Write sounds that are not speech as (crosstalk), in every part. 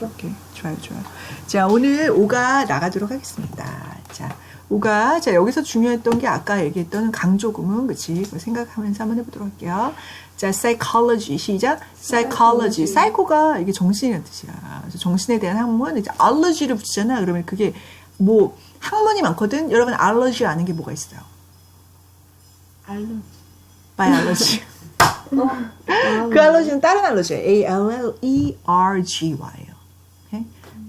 오케이. 좋아요, 좋아요. 자, 오늘 오가 나가도록 하겠습니다. 자, 오가, 자, 여기서 중요했던 게 아까 얘기했던 강조구문, 그치? 생각하면서 한번 해보도록 할게요. 자, psychology, 시작. psychology. 사이코가 이게 정신이라는 뜻이야. 그래서 정신에 대한 학문, 이제 allergy를 붙이잖아. 그러면 그게 뭐, 학문이 많거든? 여러분, allergy 아는 게 뭐가 있어요? 알로. biology. (laughs) 그 알러지는 다른 알러지예요. A L L E R G Y예요.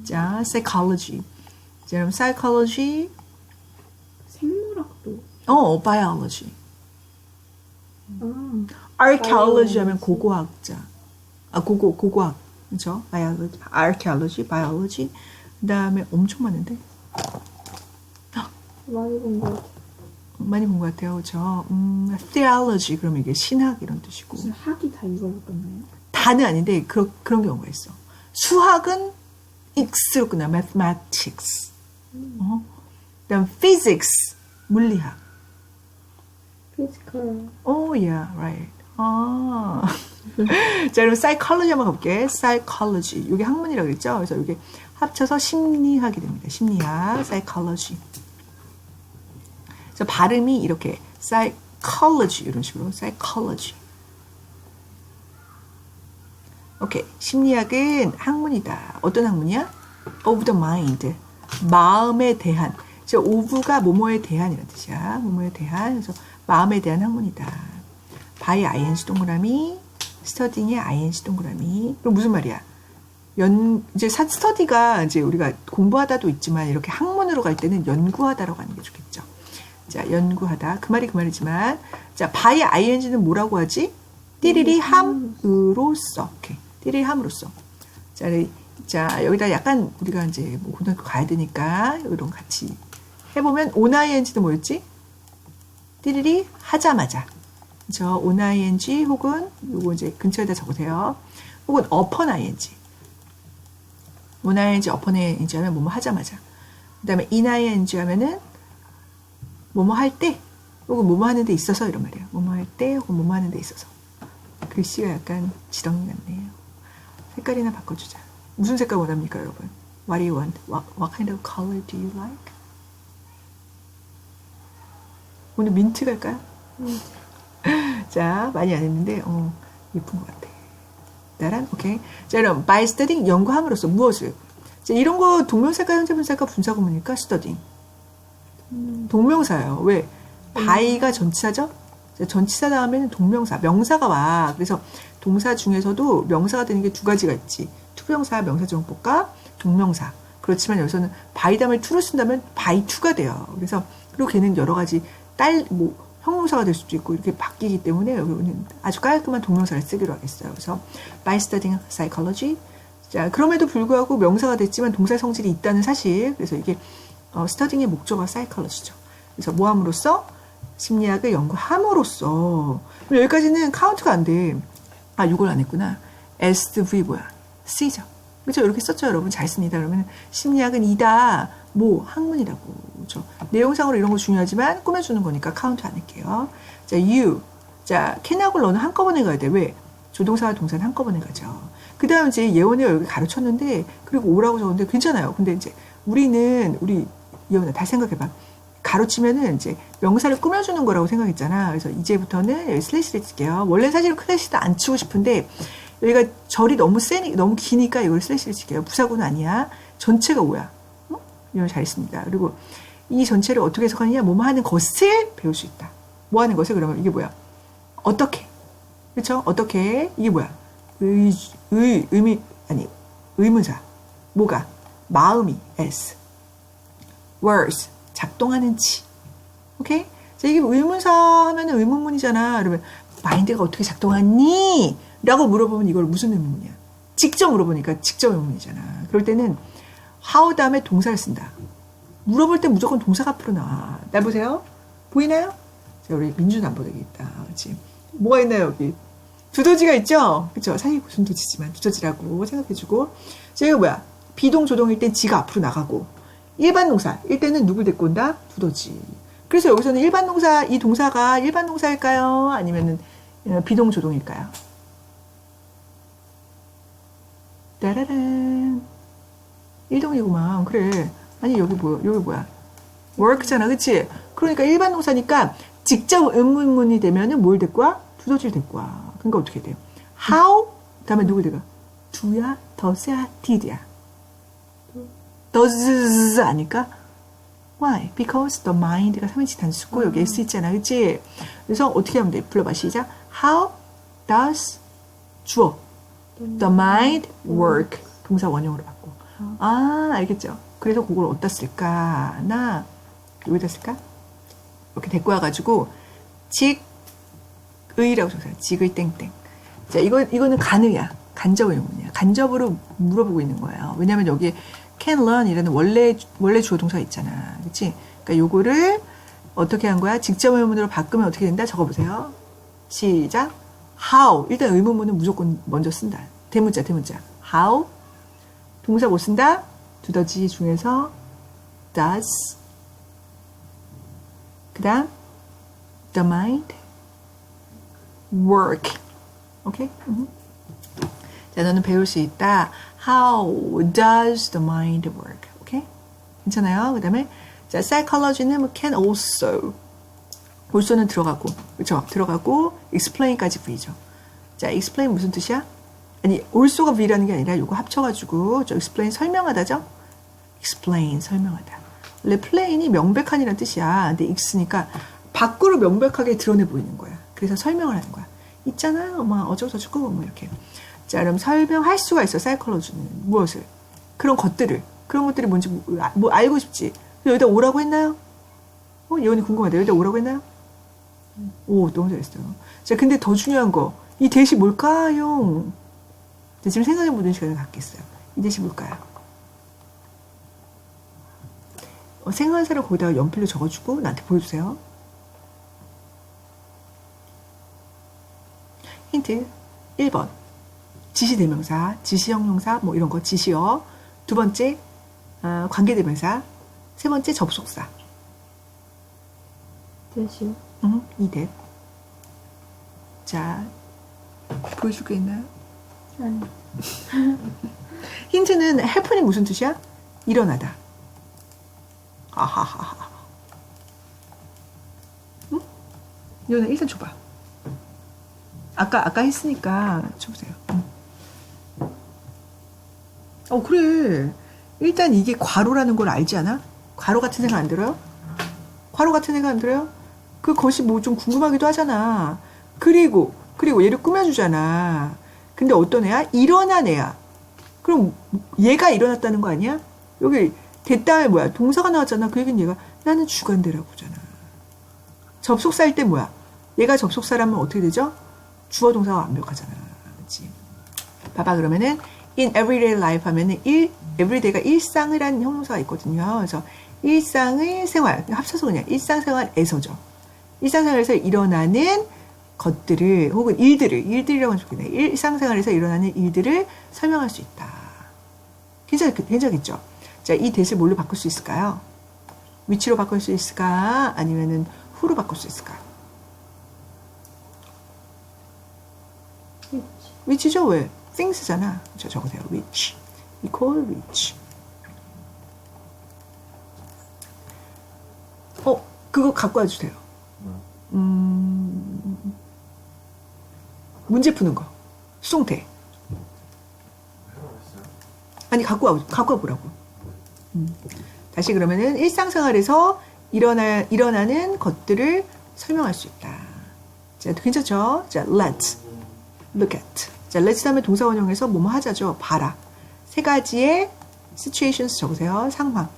자, psychology. 자, 그럼 psychology, 생물학도. 어, biology. 아. archaeology 하면 고고학자. 아, 고고 고고학. 그렇죠? biology, archaeology, biology. 그 다음에 엄청 많은데. (gasps) 많이 본거 같아. 많이 본 것 같아요. 그렇죠? 음, theology 그러면 이게 신학 이런 뜻이고. 무슨 학이 다 이걸로 끝나요? 다는 아닌데 그런 그런 경우가 있어. 수학은 끝나 mathematics. 어? 그다음 physics 물리학. 피지컬. Oh yeah, right. 아. 자, 그럼 psychology 한번 가볼게. psychology. 이게 학문이라고 그랬죠? 그래서 이게 합쳐서 심리학이 됩니다. 심리학, psychology. 그래서 발음이 이렇게 psychology 이런 식으로 psychology. 오케이. 심리학은 학문이다. 어떤 학문이야? of the mind. 마음에 대한. 저 of가 뭐뭐에 대한이라는 뜻이야. 뭐뭐에 대한. 그래서 마음에 대한 학문이다. by ing 동그라미, studying의 ing 동그라미. 그럼 무슨 말이야? 연 이제 사 스터디가 이제 우리가 공부하다도 있지만 이렇게 학문으로 갈 때는 연구하다라고 하는 게 좋겠죠. 자, 연구하다. 그 말이 그 말이지만 자, by ing는 뭐라고 하지? 띠리리 함으로써. 오케이. 띠리리 함으로써. 자, 이- 자, 여기다 약간 우리가 이제 뭐 고등학교 가야 되니까 이런 같이 해보면 on ing는 뭐였지? 띠리리 하자마자. 그죠? on ing 혹은 요거 이제 근처에다 적으세요. 혹은 upon ing. on ing, upon ing 하면 뭐뭐 하자마자. 그 다음에 in ing 하면은 뭐뭐 할 때, 혹은 뭐뭐 하는 데 있어서 이런 말이에요. 뭐뭐 할 때, 혹은 뭐뭐 하는 데 있어서. 글씨가 약간 지렁이 같네요. 색깔이나 바꿔주자. 무슨 색깔 원합니까, 여러분? What do you want? What, what kind of color do you like? 오늘 민트 갈까요? (laughs) 자, 많이 안 했는데, 어, 예쁜 것 같아. 나란? 오케이. 자, 그럼, by studying, 연구함으로써 무엇을? 자, 이런 거 동명사가, 현재분사가 분사구문이니까 studying. 동명사예요. 왜? by가 전치사죠? 자, 전치사 다음에는 동명사, 명사가 와. 그래서 동사 중에서도 명사가 되는 게 두 가지가 있지. 투명사, 명사정보가 동명사. 그렇지만 여기서는 by 다음에 to를 쓴다면 by to가 돼요. 그래서 그리고 걔는 여러 가지 딸, 뭐 형용사가 될 수도 있고 이렇게 바뀌기 때문에 여기는 아주 깔끔한 동명사를 쓰기로 하겠어요. 그래서 by studying psychology. 자, 그럼에도 불구하고 명사가 됐지만 동사 성질이 있다는 사실. 그래서 이게 어, 스터딩의 목적어 사이컬러지죠. 그래서 모함으로써 심리학을 연구함으로써 여기까지는 카운트가 안 돼. 아, 이걸 안 했구나. SV 뭐야? C죠. 그렇죠? 이렇게 썼죠, 여러분. 잘 씁니다. 그러면 심리학은 이다. 뭐 학문이라고. 그렇죠? 내용상으로 이런 거 중요하지만 꾸며주는 거니까 카운트 안 할게요. 자, you. 자, 캔하고 너는 한꺼번에 가야 돼. 왜? 조동사와 동사는 한꺼번에 가죠. 그 다음 이제 예원이가 여기 가르쳤는데, 그리고 오라고 적었는데 괜찮아요. 근데 이제 우리는, 우리 예원아, 다시 생각해봐. 가르치면은 이제 명사를 꾸며주는 거라고 생각했잖아. 그래서 이제부터는 슬래시를 칠게요. 원래 사실은 슬래시도 안 치고 싶은데, 여기가 절이 너무 세니, 너무 기니까 이걸 슬래시를 칠게요. 부사구는 아니야. 전체가 뭐야? 어? 이걸 잘했습니다. 그리고 이 전체를 어떻게 해석하느냐, 뭐뭐 하는 것을 배울 수 있다. 뭐 하는 것을 그러면 이게 뭐야? 어떻게? 그렇죠? 어떻게? 이게 뭐야? 의, 의, 의미, 아니, 의문사. 뭐가? 마음이, s. words, 작동하는지. 오케이? 자, 이게 의문사 하면 은 의문문이잖아. 그러면 마인드가 어떻게 작동하니? 라고 물어보면 이걸 무슨 의문문이야? 직접 물어보니까 직접 의문이잖아. 그럴 때는 how 다음에 동사를 쓴다. 물어볼 때 무조건 동사가 앞으로 나와. 날 보세요. 보이나요? 자, 우리 안 보되겠다. 그렇지? 뭐가 있나요, 여기? 두더지가 있죠? 그쵸? 사실 무슨 도지지만 두더지라고 생각해주고. 자, 이거 뭐야? 비동, 조동일 땐 지가 앞으로 나가고. 일반 동사. 일 때는 누굴 데리고 온다? 두더지. 그래서 여기서는 일반 동사, 이 동사가 일반 동사일까요? 아니면은 어, 비동, 조동일까요? 따라란. 일동이구만. 그래. 아니, 여기 뭐야? 여기 뭐야? work잖아. 그치? 그러니까 일반 동사니까 직접 의문문이 되면은 뭘 데리고 와? 두더지를 데리고 와. 그러니까 어떻게 돼요? how? 그 다음에 누굴 데가? do야, does야, did야. Does 아닐까? Why? Because the mind가 삼인치 단수고 여기 s 있잖아, 그치? 그래서 어떻게 하면 돼? 불러봐, 시작. How does 주어 the mind work 동사 원형으로 바꿔. 아, 알겠죠? 그래서 그걸 어디다 쓸까? 나 여기다 쓸까? 이렇게 데리고 와가지고 직의라고 적어요. 직의 땡땡. 자, 이거 이거는 간의야. 간접 의문이야. 간접으로 물어보고 있는 거예요. 왜냐면 여기 can learn이라는 원래 원래 주어 동사가 있잖아. 그렇지? 그러니까 요거를 어떻게 한 거야? 직접 의문으로 바꾸면 어떻게 된다? 적어 보세요. 시작. how. 일단 의문문은 무조건 먼저 쓴다. 대문자, 대문자. how. 동사 못 쓴다? 두더지 중에서 does. 그 다음, the mind work. 오케이? 음. 자, 너는 배울 수 있다. How does the mind work? 오케이? 괜찮아요? 그 다음에, 자, psychology는 뭐 can also. also는 들어가고, 그쵸? 들어가고, explain까지 V죠. 자, explain 무슨 뜻이야? 아니, also가 V라는 게 아니라 이거 합쳐가지고, 저 explain 설명하다죠? explain, 설명하다. 원래 plain이 명백한이라는 뜻이야. 근데 x니까 밖으로 명백하게 드러내 보이는 거야. 그래서 설명을 하는 거야. 있잖아요. 막 어쩌고저쩌고 뭐 이렇게. 자, 그럼 설명할 수가 있어. 사이콜로지는 무엇을? 그런 것들을. 그런 것들이 뭔지 뭐, 아- 뭐 알고 싶지. 여기다 오라고 했나요? 어, 예원이 궁금하다. 여기다 오라고 했나요? 오, 너무 잘했어요. 자, 근데 더 중요한 거. 이 대시 뭘까요? 자, 지금 생각해보는 시간을 갖겠어요. 이 대시 뭘까요? 어, 생활사를 거기다가 연필로 적어주고 나한테 보여주세요. 힌트 1번 지시대명사, 지시형용사 뭐 이런 거 지시어 두 번째 어, 관계대명사 세 번째 접속사 대시요. 음, 이대 자 보여줄 게 있나요? 아니. (laughs) 힌트는 해프이 무슨 뜻이야? 일어나다. 아하하하. 응? 이거는 일단 줘봐. 아까 아까 했으니까 줘보세요. 응. 어 그래. 일단 이게 괄호라는 걸 알지 않아? 괄호 같은 생각 안 들어요? 괄호 같은 생각 안 들어요? 그 것이 뭐 좀 궁금하기도 하잖아. 그리고 그리고 얘를 꾸며주잖아. 근데 어떤 애야? 일어난 애야. 그럼 얘가 일어났다는 거 아니야? 여기 됐다에 뭐야? 동사가 나왔잖아. 그 얘기는 얘가 나는 주관대라고 하잖아. 접속사일 때 뭐야? 얘가 접속사라면 어떻게 되죠? 주어 동사가 완벽하잖아. 그렇지? 봐봐 그러면은 in everyday life 하면은 일 everyday가 일상이라는 형용사가 있거든요. 그래서 일상의 생활 합쳐서 그냥 일상생활에서죠. 일상생활에서 일어나는 것들을 혹은 일들을 일들이라고 하면 좋겠네. 일상생활에서 일어나는 일들을 설명할 수 있다. 괜찮 괜찮겠죠? 자, 이 대를 뭘로 바꿀 수 있을까요? 위치로 바꿀 수 있을까? 아니면은 후로 바꿀 수 있을까? 위치. 위치죠 왜? Things잖아. 저 적으세요. which. equal which. 어, 그거 갖고 와주세요. 음, 문제 푸는 거. 수동태. 아니, 갖고 와, 갖고 와보라고. 음. 다시 그러면은 일상생활에서 일어나, 일어나는 것들을 설명할 수 있다. 자, 괜찮죠? 자, let's look at. 자, let's 다음에 동사 원형에서 뭐뭐 하자죠. 봐라. 세 가지의 situations 적으세요. 상황.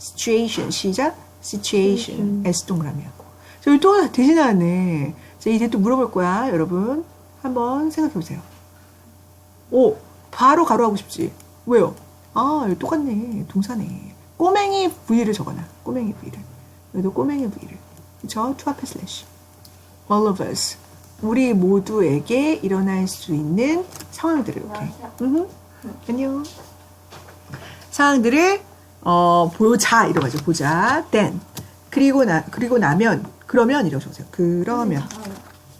situation 시작. situation. S 동그라미하고. 자, 여기 또 대신 나왔네. 자, 이제 또 물어볼 거야, 여러분. 한번 생각해 보세요. 오, 바로 가로하고 싶지. 왜요? 아, 여기 똑같네. 동사네. 꼬맹이 V를 적어놔. 꼬맹이 V를. 여기도 꼬맹이 V를. 그쵸? 투 앞에 슬래시. all of us. 우리 모두에게 일어날 수 있는 상황들을 이렇게. 음, 안녕. 상황들을 어, 보자 이러가지고 보자. then 그리고 나 그리고 나면 그러면 이러고 세요. 그러면.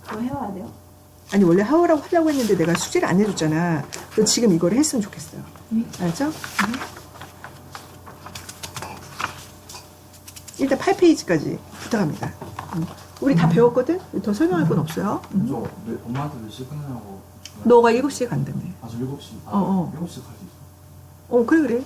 그거 해야 돼요? 아니 원래 하우라고 하려고 했는데 내가 수지를 안 해줬잖아. 그 지금 이걸 했으면 좋겠어요. 네. 알죠? 일단 8페이지까지 부탁합니다. 음. 음. 우리 다 배웠거든? 더 설명할 건 없어요. 음. 저 왜- 엄마한테 몇 시에 끝나냐고 너가 7시에 간다며. 아, 저 7시 아, 어, 어. 7시 갈수 있어 어, 그래, 그래.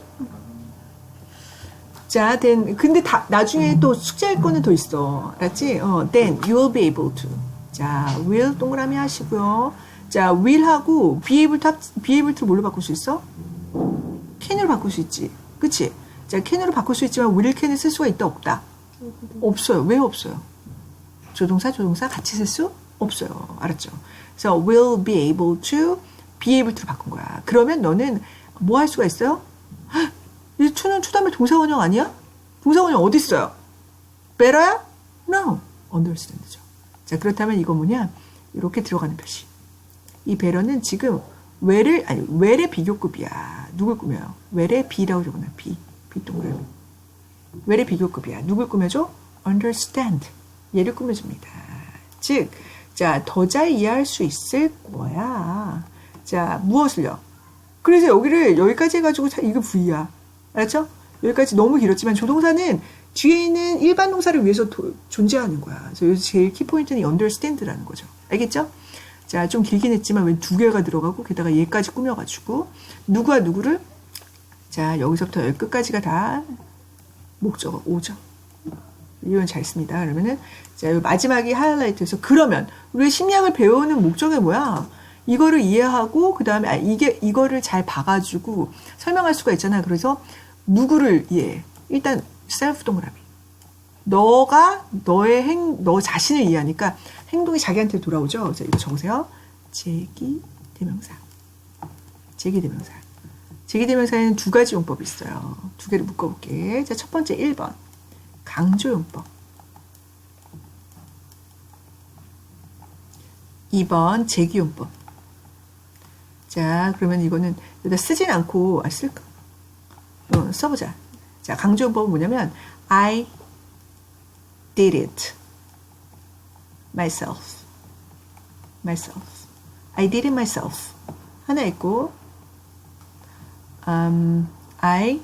자, then, 근데 다, 나중에 또 숙제할 거는 더 있어. 알았지? 어, then you will be able to. 자, will 동그라미 하시고요. 자, will하고 be able to, 합- be able to 뭘로 바꿀 수 있어? can으로 바꿀 수 있지. 그치? 자, can으로 바꿀 수 있지만 will, can을 쓸 수가 있다, 없다? 없어요. 왜 없어요? 조동사, 조동사 같이 쓸 수 없어요. 알았죠? 그래서 will be able to, be able to로 바꾼 거야. 그러면 너는 뭐 할 수가 있어요? 헉, 이 to 다음에 동사원형 아니야? 동사원형 어디 있어요? better야? No. understand죠. 자, 그렇다면 이거 뭐냐? 이렇게 들어가는 표시. 이 better는 지금 where를, 아니, where의 비교급이야. 누굴 꾸며요? where의 B라고 적어놔. B. B 동그라미. where의 비교급이야. 누굴 꾸며줘? understand. 얘를 꾸며줍니다. 즉, 자, 더 잘 이해할 수 있을 거야. 자, 무엇을요? 그래서 여기를 여기까지 해가지고 자, 이거 V야. 알았죠? 여기까지 너무 길었지만 조동사는 뒤에 있는 일반 동사를 위해서 도- 존재하는 거야. 그래서 여기서 제일 키포인트는 understand라는 거죠. 알겠죠? 자, 좀 길긴 했지만 왜 두 개가 들어가고 게다가 얘까지 꾸며가지고 누구와 누구를 자, 여기서부터 여기 끝까지가 다 목적어 오죠. 이건 잘 씁니다. 그러면은 자, 요 마지막이 하이라이트에서 그러면 우리 심리학을 배우는 목적이 뭐야? 이거를 이해하고 그다음에 아, 이게 이거를 잘 봐가지고 설명할 수가 있잖아. 그래서 누구를 이해해? 일단 셀프 동그라미. 너가 너의 행, 너 자신을 이해하니까 행동이 자기한테 돌아오죠. 자, 이거 적으세요. 제기 대명사. 제기 대명사. 제기 대명사에는 두 가지 용법이 있어요. 두 개를 묶어볼게. 자, 첫 번째 1번. 강조용법. 2번 제기용법. 자, 그러면 이거는 여기다 쓰진 않고, 아, 쓸까? 어, 써보자. 자, 강조용법은 뭐냐면, I did it myself. myself. I did it myself. 하나 있고, um, I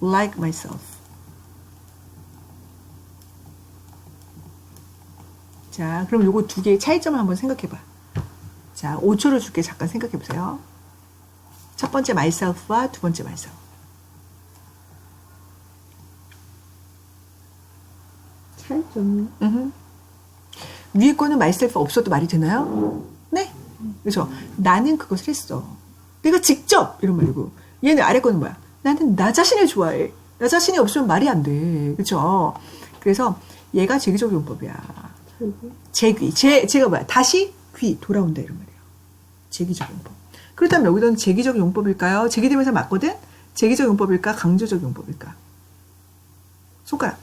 like myself. 자, 그럼 요거 두 개의 차이점을 한번 생각해 봐. 자, 5초를 줄게 잠깐 생각해 보세요. 첫 번째 myself와 두 번째 myself. 차이점이 음흠. 위에 거는 myself 없어도 말이 되나요? 네. 그렇죠. 나는 그것을 했어. 내가 직접 이런 말이고 얘는 아래 거는 뭐야? 나는 나 자신을 좋아해. 나 자신이 없으면 말이 안 돼. 그렇죠. 그래서 얘가 제기적 용법이야. 제귀. 제 제가 뭐야? 다시 귀 돌아온다 이런 말이에요. 제기적 용법. 그렇다면 여기는 제기적 용법일까요? 제기되면서 맞거든. 제기적 용법일까? 강조적 용법일까? 손가락.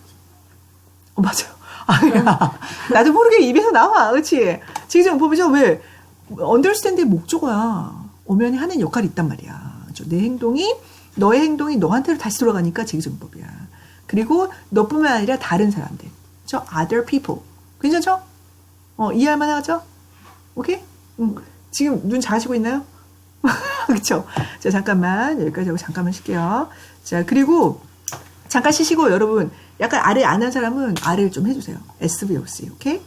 어 맞아요. 아야 (laughs) 나도 모르게 입에서 나와. 그렇지? 제기적 용법이죠. 왜? 언더스탠드의 목적어야. 엄연히 하는 역할이 있단 말이야. 그죠? 내 행동이 너의 행동이 너한테로 다시 돌아가니까 제기적 용법이야. 그리고 너뿐만 아니라 다른 사람들. 저 other people. 괜찮죠? 어, 이해할 만하죠? 오케이? 응. 지금 눈 작아지고 있나요? (laughs) 그쵸? 자, 잠깐만. 여기까지 하고 잠깐만 쉴게요. 자, 그리고 잠깐 쉬시고 여러분, 약간 아래 안 한 사람은 아래를 좀 해주세요. SVOC, 오케이?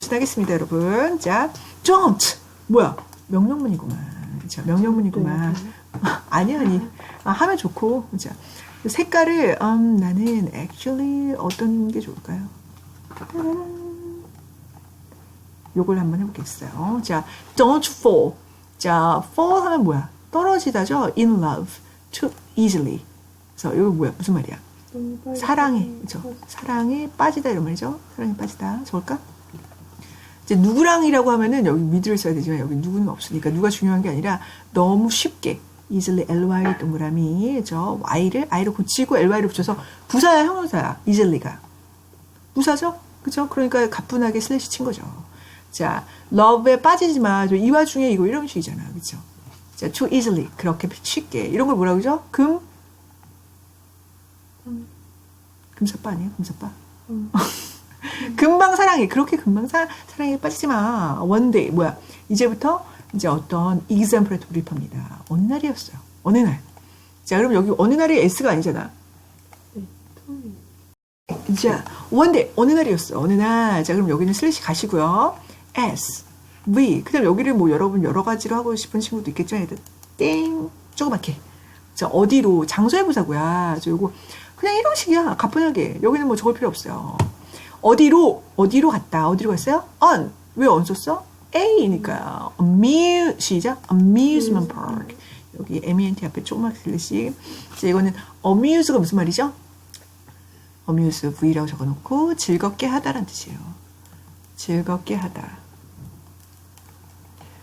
시작하겠습니다, 여러분. 자, don't! 뭐야? 명령문이구만. 자, 명령문이구만. (laughs) 아니, 아니. 아, 하면 좋고. 자, 색깔을, 음, 나는 actually 어떤 게 좋을까요? 따라란. 요걸 한번 해보겠어요. 자, don't fall. 자, fall 하면 뭐야? 떨어지다죠? in love, too easily. 그래서 이거 뭐야? 무슨 말이야? 사랑에, 그죠? 사랑에 빠지다 이런 말이죠? 사랑에 빠지다. 좋을까? 이제 누구랑이라고 하면은 여기 미드를 써야 되지만 여기 누구는 없으니까 누가 중요한 게 아니라 너무 쉽게 easily ly 동그라미 저 y를 i로 붙이고 ly를 붙여서 부사야 형용사야 easily가 부사죠? 그죠? 그러니까 가뿐하게 슬래시 친 거죠. 자, love에 빠지지 마. 저이 와중에 이거 이런 식이잖아. 그죠? 자, too easily. 그렇게 쉽게. 이런 걸 뭐라고 그러죠? 금? 금사빠 아니에요? 금사빠? 음. (laughs) 금방 사랑해. 그렇게 금방 사, 사랑에 빠지지 마. 원데이. 뭐야. 이제부터 이제 어떤 example에 돌입합니다. 어느 날이었어요. 어느 날. 자, 그럼 여기 어느 날이 S가 아니잖아. 자, day, 어느 날이었어. 어느 날. 자, 그럼 여기는 슬래시 가시고요. S, V. 그 다음 여기를 뭐 여러분 여러 가지로 하고 싶은 친구도 있겠지만, 일단 땡. 조그맣게. 자, 어디로. 장소의 부사고요. 저 요거 그냥 이런 식이야. 가뿐하게. 여기는 뭐 적을 필요 없어요. 어디로, 어디로 갔다. 어디로 갔어요? on. 왜 on 썼어? A니까요. amuse, 시작. amusement park. 여기 MENT 앞에 조그맣게 슬래시. 자, 이거는 amuse가 무슨 말이죠? Amuse V라고 적어놓고 즐겁게 하다라는 뜻이에요. 즐겁게 하다.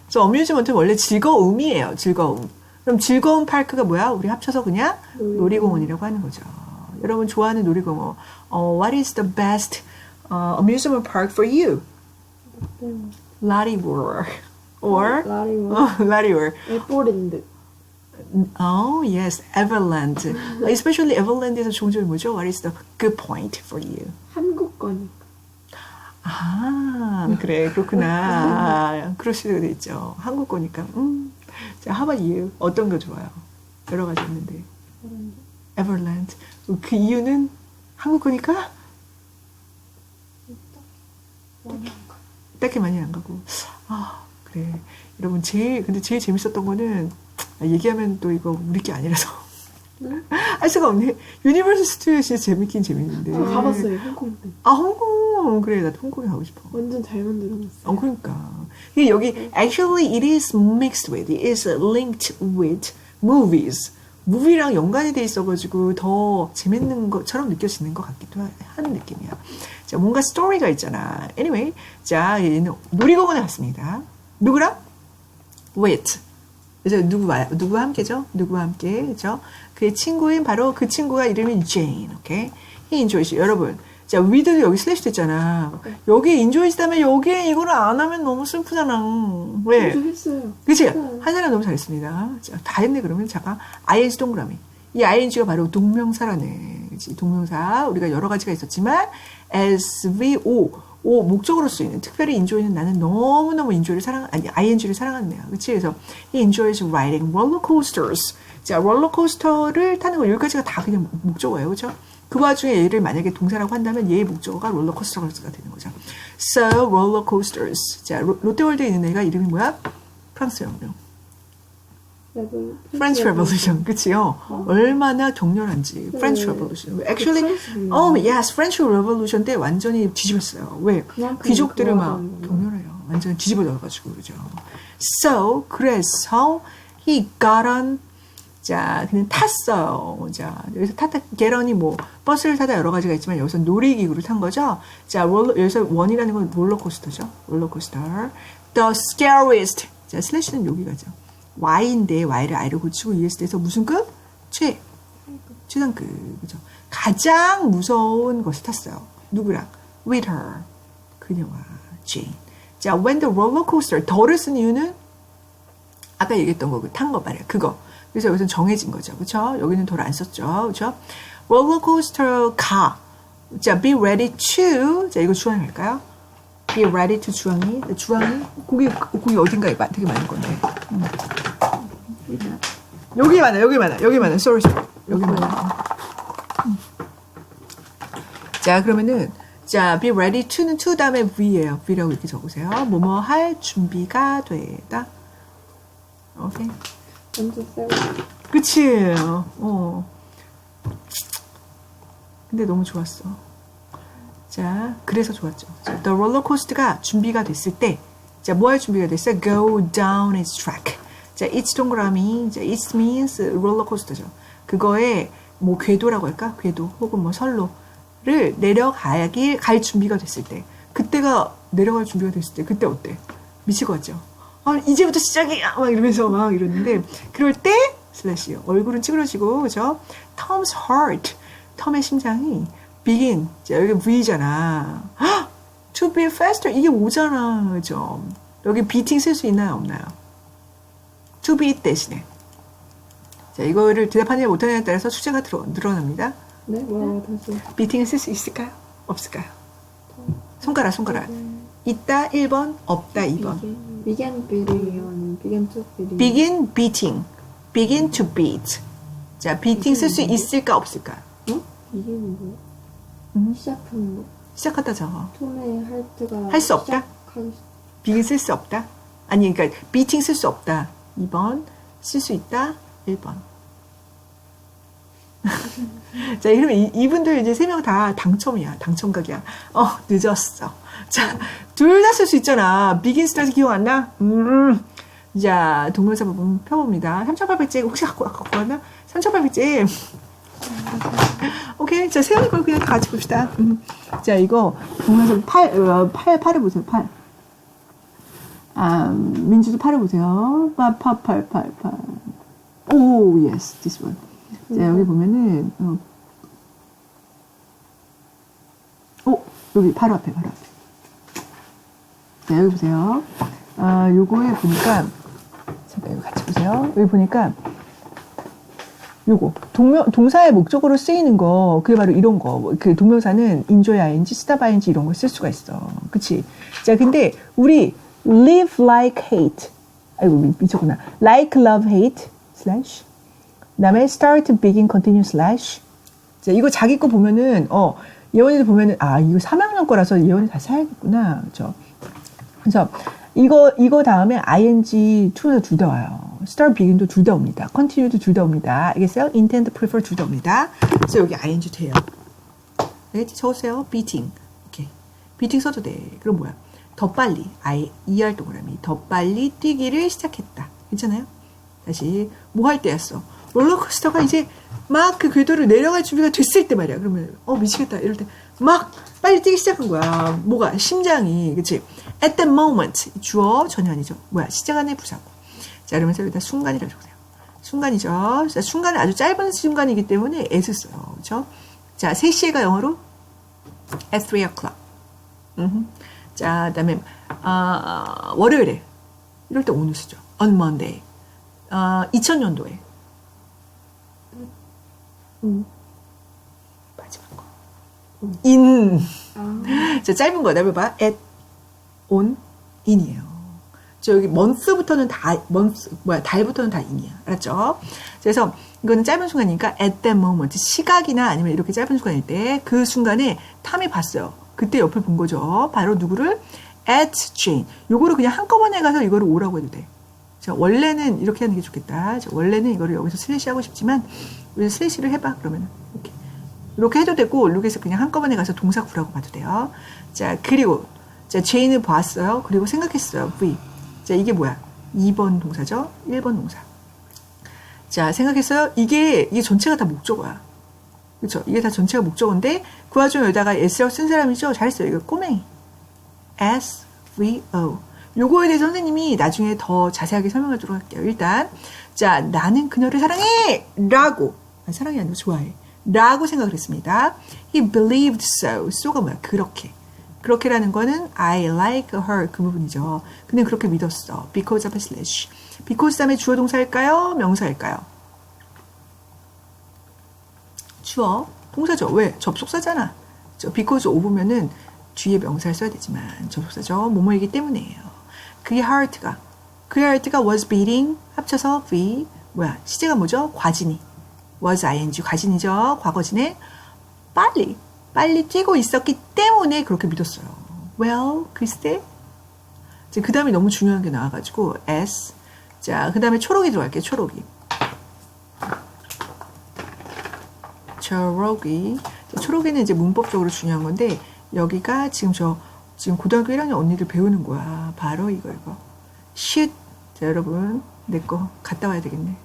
그래서 amusement은 원래 즐거움이에요. 즐거움. 그럼 즐거운 파크가 뭐야? 우리 합쳐서 그냥 놀이공원이라고 하는 거죠. 여러분 좋아하는 놀이공원. 어, what is the best uh, amusement park for you? Lottie. Or 어, Lottie. (laughs) 에버랜드 Oh, yes, Everland. Especially Everland에서 좋은 점이 뭐죠? What is the good point for you? 한국 거니까 아, 그래, 그렇구나. (laughs) 그럴 수도 있죠. 한국 거니까. 음. 자, how about you? 어떤 거 좋아요? 여러 가지 있는데. Everland. 그 이유는 한국 거니까? 딱히 많이 안 가고. 아, 그래. 여러분, 제일, 근데 제일 재밌었던 거는, 아, 얘기하면 또 이거 우리 게 아니라서. (laughs) 할 수가 없네. 유니버설 스튜디오 진짜 재밌긴 재밌는데. 저 가봤어요 홍콩 때 아, 홍콩. 그래, 나도 홍콩에 가고 싶어. 완전 잘 만들어놨어요 어, 그러니까. 여기, actually, it is mixed with, it is linked with movies. 무비랑 연관이 돼 있어가지고 더 재밌는 것처럼 느껴지는 것 같기도 하- 하는 느낌이야. 자, 뭔가 스토리가 있잖아. Anyway, 자, 얘는 놀이공원에 갔습니다. 누구랑? with. 그래서 누구와, 누구와 함께죠? 누구와 함께, 그죠? 그의 친구인 바로 그 친구가 이름이 Jane, 오케이? He enjoys. 여러분, 자, with도 여기 슬래시 됐잖아. 여기 enjoys 다음에 여기에 이거를 안 하면 너무 슬프잖아. 왜? 저 했어요 그치? 네. 한 사람 너무 잘했습니다. 자, 다 했네, 그러면. 잠깐. ing 동그라미. 이 ing가 바로 동명사라네. 그치? 동명사. 우리가 여러 가지가 있었지만, SVO. 오, 목적으로 쓰이는. 특별히 enjoy는 나는 너무너무 enjoy를 사랑, 아니, ing를 애야. 그치? 그래서, he enjoys riding roller coasters. 자, 롤러코스터를 타는 거, 여기까지가 다 그냥 목적어예요. 그죠? 그 와중에 얘를 만약에 동사라고 한다면 얘의 목적어가 롤러코스터가 되는 거죠. So, roller coasters. 자, 로- 롯데월드에 있는 애가 이름이 뭐야? 프랑스 혁명. French Revolution, 그치요? 얼마나 격렬한지. French 네. Revolution. Actually, oh yes, French Revolution 때 완전히 뒤집었어요. 왜? 귀족들을 막 격렬해요. 완전 뒤집어 져가지고 그러죠. So 그래서 he got on. 자, 그는 탔어요. 자, 여기서 탔다, on이 뭐, 버스를 타다 여러 가지가 있지만 여기서 놀이기구를 탄 거죠. 자, 롤러, 여기서 원이라는 건 롤러코스터죠. 롤러코스터. The scariest. 자, 슬래시는 여기 가죠. Y인데, Y를 I로 고치고 ES 돼서 무슨 급? 최. 최상급. 그죠. 가장 무서운 것을 탔어요. 누구랑? With her. 그녀와 Jane. 자, when the roller coaster, 더를 쓴 이유는 아까 얘기했던 거, 그탄거 말이야. 그거. 그래서 여기서 정해진 거죠. 그쵸? 여기는 돌안 썼죠. 그쵸? 롤러코스터 가. 자, be ready to. 자, 이거 주황이 할까요? be ready to 주황이. 주황이. 거기, 거기 어딘가에 마- 되게 많을 건데. 음. 여기 많아, 여기 많아, 여기 많아. sorry, sorry. 여기 많아. 음. 자, 그러면은, 자, be ready to는 to 다음에 V예요. V라고 이렇게 적으세요. 뭐뭐 할 준비가 되다. 오케이. 세고 그치? 어. 근데 너무 좋았어. 자, 그래서 좋았죠. 자, the roller coaster가 준비가 됐을 때, 자, 뭐할 준비가 됐어요? Go down its track. 자, its 동그라미, 자, it means coaster죠. 그거에 뭐 궤도라고 할까? 궤도 혹은 뭐 선로를 내려가길 갈 준비가 됐을 때, 그때가 내려갈 준비가 됐을 때, 그때 어때? 같죠? 아, 이제부터 시작이야! 막 이러면서 막 이러는데, 그럴 때, 슬래시, 얼굴은 찌그러지고, 그죠? Tom's heart, 텀의 심장이 begin, 자, 여기 V잖아. 헉! to be faster, 이게 오잖아, 그죠? 여기 beating 쓸 수 있나요, 없나요? To beat 대신에. 자, 이거를 대답하느냐 못하느냐에 따라서 수제가 들어, 늘어납니다. 네? 뭐라고 다시 beating을 쓸 수 있을까요? 없을까요? 손가락, 손가락. 있다 1번, 없다 2번. 비겐 비링이요 아니면 비겐 투 비링 begin beating, begin to beat. 자, beating 쓸 수 있을까 없을까? 어? 비겐이 뭐야? 시작하는 거. 시작하다 적어. 처음에 할트가 할수 없다? 시작하기 비긴 쓸수 없다. 아니, 그러니까 비팅 쓸수 없다. 2번 쓸 수 있다. 1번. (laughs) 자, 이러면 이, 이분들 이제 세 명 다 당첨이야. 당첨각이야. 어, 늦었어. 자, 둘 다 쓸 수 있잖아. 비긴 스타트 기억 안 나? 음. 자, 동명사 부분 펴봅니다. 3800제 혹시 갖고, 갖고 왔나? 3800제. (laughs) 오케이. 자, 세영이 걸 그냥 같이 봅시다. 음. 자, 이거 동명사 8, 어, 8, 8을 보세요. 8. 아, 민주도 8을 보세요. 8, 8, 8, 8, 8. 오, yes, this one. 자, 여기 보면은, 어, 오, 여기 바로 앞에, 바로 앞에. 자, 여기 보세요. 아, 요거에 보니까, 잠깐, 이거 같이 보세요. 여기 보니까, 요거 동명 동사의 목적으로 쓰이는 거 그게 바로 이런 거 그 동명사는 enjoy ing 쓰다 ing 이런 걸 쓸 수가 있어 그치 자 근데 우리 live like hate 아이고 미- 미쳤구나 like love hate slash 그다음에 start begin continue slash 자 이거 자기 거 보면은 어 예원이도 보면은 아 이거 3학년 거라서 예원이 다 사야겠구나 그죠 그래서 이거 이거 다음에 ing to도 둘 다 와요. start begin도 둘 다 옵니다. continue도 둘 다 옵니다. 알겠어요? intend, prefer 둘 다 옵니다. 그래서 여기 ing 돼요. 알겠지? 적으세요. beating. 오케이. beating 써도 돼. 그럼 뭐야? 더 빨리 I ER 동그라미 더 빨리 뛰기를 시작했다. 괜찮아요? 다시 뭐 할 때였어? 롤러코스터가 이제 막 그 궤도를 내려갈 준비가 됐을 때 말이야. 그러면 어 미치겠다 이럴 때 막 빨리 뛰기 시작한 거야. 뭐가 심장이 그치? At the moment 주어 아니죠. 뭐야 시작안의 부사고. 자 그러면서 여기다 순간이라고 적으세요. 순간이죠. 자, 순간은 아주 짧은 순간이기 때문에 s 써요. 그렇죠? 자 3시에가 영어로 at 3 o'clock. 자 그다음에 아, 월요일에 이럴 때 오늘 쓰죠. on Monday. 아, 2000년도에 음. 마지막 거. in. 아, (laughs) 자, 짧은 거. 내가 봐. at, on, in이에요. 저 여기 month부터는 다, month, 뭐야, 달부터는 다 in이야. 알았죠? 그래서 이거는 짧은 순간이니까 at that moment. 시각이나 아니면 이렇게 짧은 순간일 때 그 순간에 탐이 봤어요. 그때 옆을 본 거죠. 바로 누구를? at Jane. 요거를 그냥 한꺼번에 가서 이거를 오라고 해도 돼. 자, 원래는 이렇게 하는 게 좋겠다. 자, 원래는 이거를 여기서 슬래시 하고 싶지만, 여기서 슬래시를 해봐. 그러면 이렇게. 이렇게 해도 되고 여기서 그냥 한꺼번에 가서 동사 구라고 봐도 돼요. 자 그리고 자 제인을 봤어요. 그리고 생각했어요. V. 자 이게 뭐야? 2번 동사죠. 1번 동사. 자 생각했어요. 이게 이게 전체가 다 목적어야. 그렇죠? 이게 다 전체가 목적어인데 그 와중에 여기다가 S라고 쓴 사람이죠. 잘했어요. 이거 꼬맹이. S V O. 요거에 대해서 선생님이 나중에 더 자세하게 설명하도록 할게요. 일단 자 나는 그녀를 사랑해 라고 아니, 사랑이 아니고 좋아해 라고 생각을 했습니다. He believed so. so가 뭐야? 그렇게. 그렇게라는 거는 I like her 그 부분이죠. 그는 그렇게 믿었어. Because of slash. Because 다음에 주어 동사일까요? 명사일까요? 주어 동사죠. 왜? 접속사잖아. 저 because of면은 뒤에 명사를 써야 되지만 접속사죠. 뭐뭐이기 때문이에요. 그의 heart가 그의 heart가 was beating 합쳐서 V 뭐야? 시제가 뭐죠? 과진이 was ing 과진이죠. 과거진에 빨리 빨리 뛰고 있었기 때문에 그렇게 믿었어요. Well, 글쎄. 그 다음에 너무 중요한 게 나와가지고 S. 자, 그 다음에 초록이 들어갈게요. 초록이. 자, 초록이는 이제 문법적으로 중요한 건데 여기가 지금 저 지금 고등학교 1학년 언니들 배우는 거야. 바로 이거 이거. should. 자, 여러분 내 거 갔다 와야 되겠네.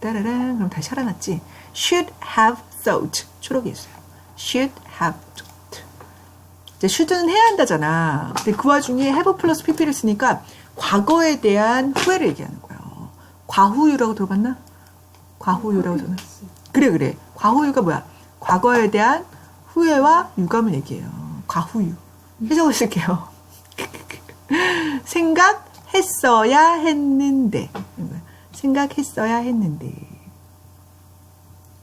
따라란 그럼 다시 살아났지. should have thought. 초록이 있어요. should have thought. 이제 should는 해야 한다잖아. 근데 그 와중에 have 플러스 pp를 쓰니까 과거에 대한 후회를 얘기하는 거예요. 과후유라고 들어봤나? 과후유라고 저는. 그래 그래. 과후유가 뭐야? 과거에 대한 후회와 유감을 얘기해요. 과후유. 해석을 쓸게요. (laughs) 생각했어야 했는데. 생각했어야 했는데.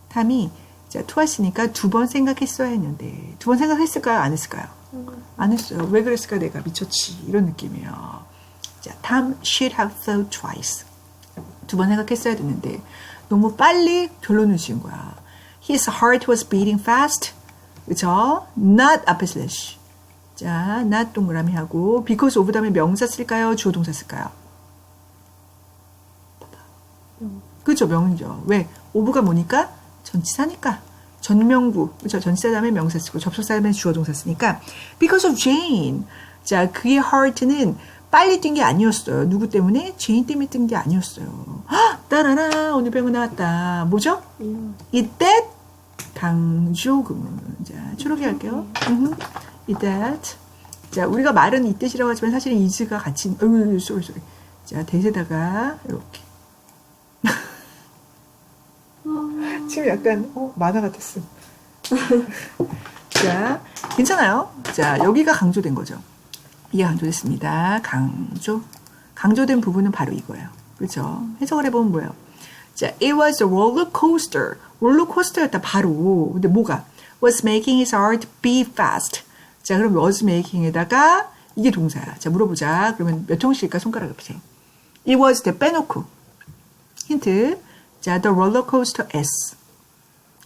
담이 자, 투하시니까 두 번 생각했어야 했는데. 두 번 생각했을까요? 안 했을까요? 안 했어요. 왜 그랬을까? 내가 미쳤지. 이런 느낌이에요. 자, Tom should have thought twice. 두 번 생각했어야 됐는데 너무 빨리 결론을 지은 거야. His heart was beating fast. 그쵸? not 앞에 slash. 자, not 동그라미 하고 because of 다음에 명사 쓸까요? 주어 동사 쓸까요? 그죠 명이죠. 왜? of가 뭐니까? 전치사니까. 전명구. 그죠 전치사 다음에 명사 쓰고 접속사 다음에 주어 동사 쓰니까 because of Jane. 자, 그의 heart는 빨리 뛴 게 아니었어요. 누구 때문에? 제인 때문에 뛴 게 아니었어요. 헉, 따라라 오늘 배우 나왔다. 뭐죠? 이야. 이때 강조구문. 자, 초록이 할게요. 음, 이때. 자, 우리가 말은 이때이라고 하지만 사실은 이즈가 같이, 어유, 쏘리, 쏘리. 자, 대세다가, 이렇게. 지금 약간, 어, 만화 같았어. 자, 괜찮아요. 자, 여기가 강조된 거죠. 이게 강조됐습니다. 강조. 강조된 부분은 바로 이거예요. 그렇죠? 해석을 해보면 뭐예요? 자, it was a roller coaster. 롤러코스터였다, 바로. 근데 뭐가? was making his heart beat fast. 자, 그럼 was making에다가 이게 동사야. 자, 물어보자. 그러면 몇 형식일까? 손가락을 보세요. it was 대 빼놓고. 힌트. 자, the roller coaster S.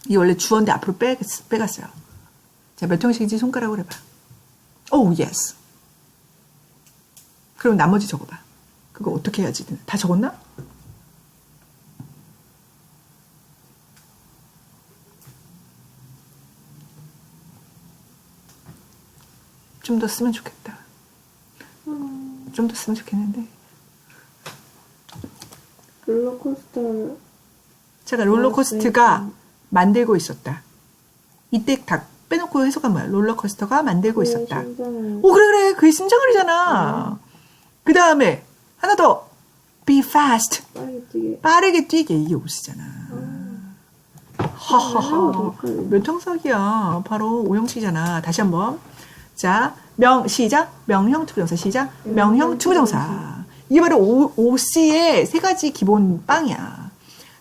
이 원래 주어인데 앞으로 빼, 빼갔어요. 자, 몇 형식인지 손가락으로 해봐. Oh, yes. 그럼 나머지 적어봐. 그거 어떻게 해야지? 다 적었나? 좀 더 쓰면 좋겠다. 좀더 쓰면 좋겠는데. 롤러코스터 제가 롤러코스터가 만들고 있었다. 이때 다 빼놓고 해석한 거야. 롤러코스터가 만들고 있었다. 심장을 오 그래 그래 그게 심장을이잖아. 그 다음에 하나 더 be fast 빨리 뛰게 빠르게 뛰게 이게 옷이잖아. 하하하 헷갈려. 몇 형석이야 바로 오형식이잖아. 다시 한번 자 명 시작 명형 투부정사 시작 명형 투부정사 이게 바로 오, OC의 세 가지 기본 빵이야.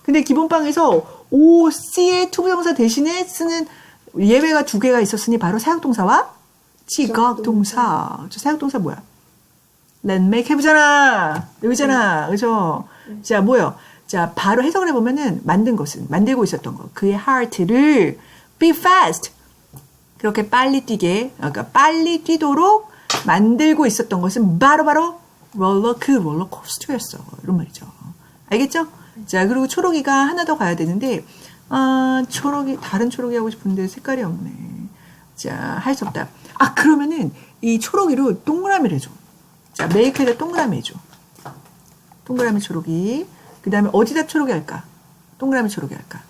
근데 기본 빵에서 OC의 투부정사 대신에 쓰는 예외가 두 개가 있었으니 바로 사역동사와 지각동사. 저 사역동사 뭐야? 랜맥 해보잖아. 여기잖아. 그죠? 자, 뭐요? 자, 바로 해석을 해보면은 만든 것은, 만들고 있었던 거. 그의 heart를 be fast. 그렇게 빨리 뛰게, 그러니까 빨리 뛰도록 만들고 있었던 것은 바로 바로 롤러, 그 롤러코스터였어. 이런 말이죠. 알겠죠? 자, 그리고 초록이가 하나 더 가야 되는데, 아, 초록이, 다른 초록이 하고 싶은데 색깔이 없네. 자, 할 수 없다. 아, 그러면은 이 초록이로 동그라미를 해줘. 자, 메이크에다 동그라미 해줘. 동그라미 초록이. 그 다음에 어디다 초록이 할까? 동그라미 초록이 할까?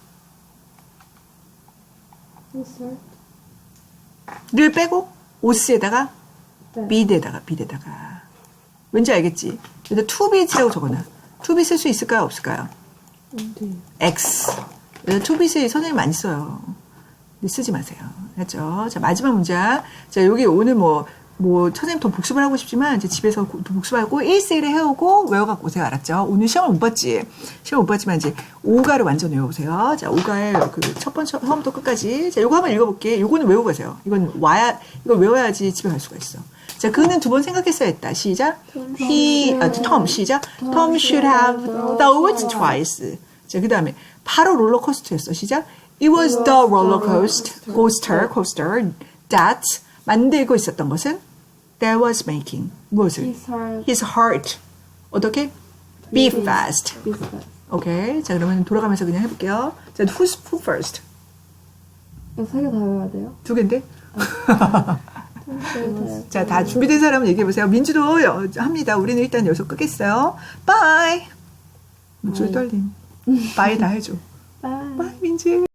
를 빼고 오스에다가 네. 비드에다가 비드에다가 왠지 알겠지? 여기다 투비즈라고 적어놔. 투비 쓸 수 있을까요? 없을까요? 네. X. 투빗이 선생님 많이 써요. 근데 쓰지 마세요. 알죠? 자, 마지막 문장. 자, 여기 오늘 뭐, 뭐, 선생님 더 복습을 하고 싶지만, 이제 집에서 복습하고 1세일을 해오고 외워갖고 오세요. 알았죠? 오늘 시험을 못 봤지? 시험 못 봤지만, 이제, 오가를 완전 외워보세요. 자, 오가의 그첫 번째, 처음부터 끝까지. 자, 요거 한번 읽어볼게. 요거는 외우고 가세요. 이건 와야, 이걸 외워야지 집에 갈 수가 있어. 자, 그는 두 번 생각했어야 했다. 시작. He, 아, Tom, 시작. Tom should have thought twice. 자, 그 다음에 바로 롤러코스터였어. 시작. It was the roller coaster, coaster that 만들고 있었던 것은 that was making 무엇을? His heart His heart. 어떻게? Beat fast. 비슷해 오케이. 자, 그러면 돌아가면서 그냥 해볼게요. 자, who's who first? 세개 다 외워야 돼요? 두 개인데? 네. (laughs) 자, 다 준비된 사람 은 얘기해보세요. 민주도 여- 합니다. 우리는 일단 여기서 끄겠어요. 바이. 목소리 떨림. 바이 다 해줘. 바이, 민지.